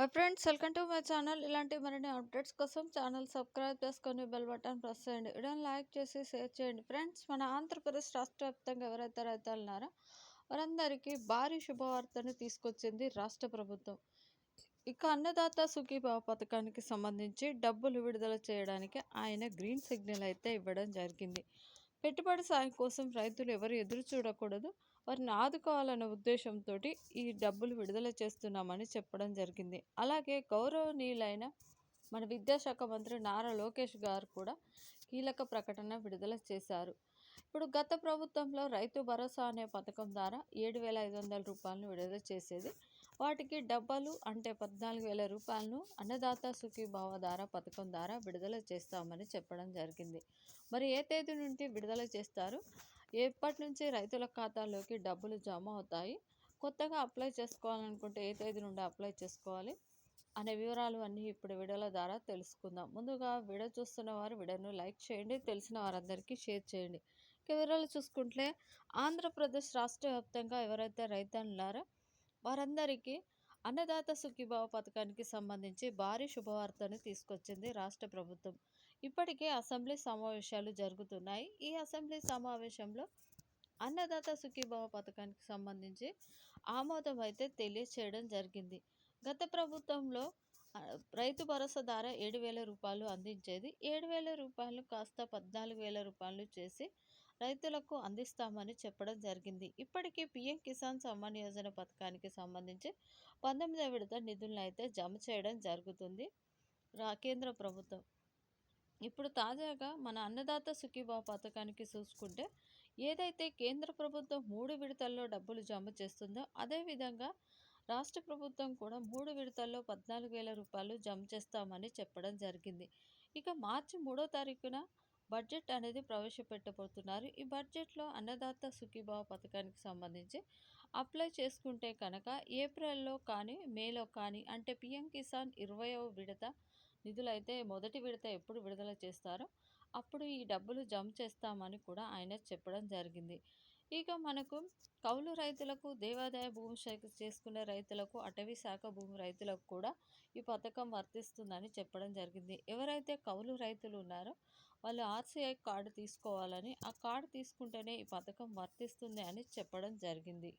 Hi friends welcome to my channel ఇలాంటి మరిన్ని updates కోసం ఛానల్ సబ్స్క్రైబ్ చేసుకొని బెల్ బటన్ ప్రెస్ చేయండి. వీడియోని లైక్ చేసి షేర్ చేయండి. ఫ్రెండ్స్ మన ఆంధ్రప్రదేశ్ రాష్ట్ర వ్యాప్తంగా ఎవరైతే రైతులు ఉన్నారో వారందరికీ భారీ శుభవార్తను తీసుకొచ్చింది రాష్ట్ర ప్రభుత్వం. ఇక అన్నదాత సుఖీభావ పథకానికి సంబంధించి డబ్బులు విడుదల చేయడానికి ఆయన గ్రీన్ సిగ్నల్ అయితే ఇవ్వడం జరిగింది. పెట్టుబడి సాయం కోసం రైతులు ఎవరు ఎదురు చూడకూడదు. వారిని ఆదుకోవాలనే ఉద్దేశంతో ఈ డబ్బులు విడుదల చేస్తున్నామని చెప్పడం జరిగింది. అలాగే గౌరవనీయులైన మన విద్యాశాఖ మంత్రి నారా లోకేష్ గారు కూడా కీలక ప్రకటన విడుదల చేశారు. ఇప్పుడు గత ప్రభుత్వంలో రైతు భరోసా అనే పథకం ద్వారా ఏడు వేల ఐదు వందల రూపాయలను విడుదల చేసేది. వాటికి డబ్బలు అంటే పద్నాలుగు వేల రూపాయలను అన్నదాత సుఖీభావ ద్వారా పథకం ద్వారా విడుదల చేస్తామని చెప్పడం జరిగింది. మరి ఏ తేదీ నుండి విడుదల చేస్తారు? ఎప్పటి నుంచి రైతుల ఖాతాలోకి డబ్బులు జమ అవుతాయి. కొత్తగా అప్లై చేసుకోవాలనుకుంటే ఏ తేదీ నుండి అప్లై చేసుకోవాలి అనే వివరాలు అన్నీ ఇప్పుడు వీడియోల ద్వారా తెలుసుకుందాం. ముందుగా వీడియో చూస్తున్న వారు వీడియోను లైక్ చేయండి తెలిసిన వారందరికీ షేర్ చేయండి. ఇక వివరాలు చూసుకుంటే ఆంధ్రప్రదేశ్ రాష్ట్ర వ్యాప్తంగా ఎవరైతే రైతన్నారో వారందరికీ అన్నదాత సుఖీభావ పథకానికి సంబంధించి భారీ శుభవార్తను తీసుకొచ్చింది రాష్ట్ర ప్రభుత్వం. ఇప్పటికే అసెంబ్లీ సమావేశాలు జరుగుతున్నాయి. ఈ అసెంబ్లీ సమావేశంలో అన్నదాత సుఖీభావ పథకానికి సంబంధించి ఆమోదం అయితే తెలియచేయడం జరిగింది. గత ప్రభుత్వంలో రైతు భరోసా ద్వారా ఏడు వేల రూపాయలు అందించేది. ఏడు వేల రూపాయలు కాస్త పద్నాలుగు వేల రూపాయలు చేసి రైతులకు అందిస్తామని చెప్పడం జరిగింది. ఇప్పటికీ పీఎం కిసాన్ సమ్మాన్ యోజన పథకానికి సంబంధించి పంతొమ్మిదవ విడత నిధులను అయితే జమ చేయడం జరుగుతుంది. రా కేంద్ర ప్రభుత్వం ఇప్పుడు తాజాగా మన అన్నదాత సుఖీభావ పథకానికి చూసుకుంటే ఏదైతే కేంద్ర ప్రభుత్వం మూడు విడతల్లో డబ్బులు జమ చేస్తుందో అదేవిధంగా రాష్ట్ర ప్రభుత్వం కూడా మూడు విడతల్లో పద్నాలుగు వేల రూపాయలు జమ చేస్తామని చెప్పడం జరిగింది. ఇక మార్చి మూడో తారీఖున బడ్జెట్ అనేది ప్రవేశపెట్టబోతున్నారు. ఈ బడ్జెట్లో అన్నదాత సుఖీభావ పథకానికి సంబంధించి అప్లై చేసుకుంటే కనుక ఏప్రిల్లో కానీ మేలో కానీ అంటే పిఎం కిసాన్ ఇరవయవ విడత నిధులైతే మొదటి విడత ఎప్పుడు విడుదల చేస్తారో అప్పుడు ఈ డబ్బులు జమ చేస్తామని కూడా ఆయన చెప్పడం జరిగింది. ఇక మనకు కౌలు రైతులకు దేవాదాయ భూమి చేసుకునే రైతులకు అటవీ శాఖ భూమి రైతులకు కూడా ఈ పథకం వర్తిస్తుందని చెప్పడం జరిగింది. ఎవరైతే కౌలు రైతులు ఉన్నారో వాళ్ళు ఆర్సీఐ కార్డు తీసుకోవాలని ఆ కార్డు తీసుకుంటేనే ఈ పథకం వర్తిస్తుంది అని చెప్పడం జరిగింది.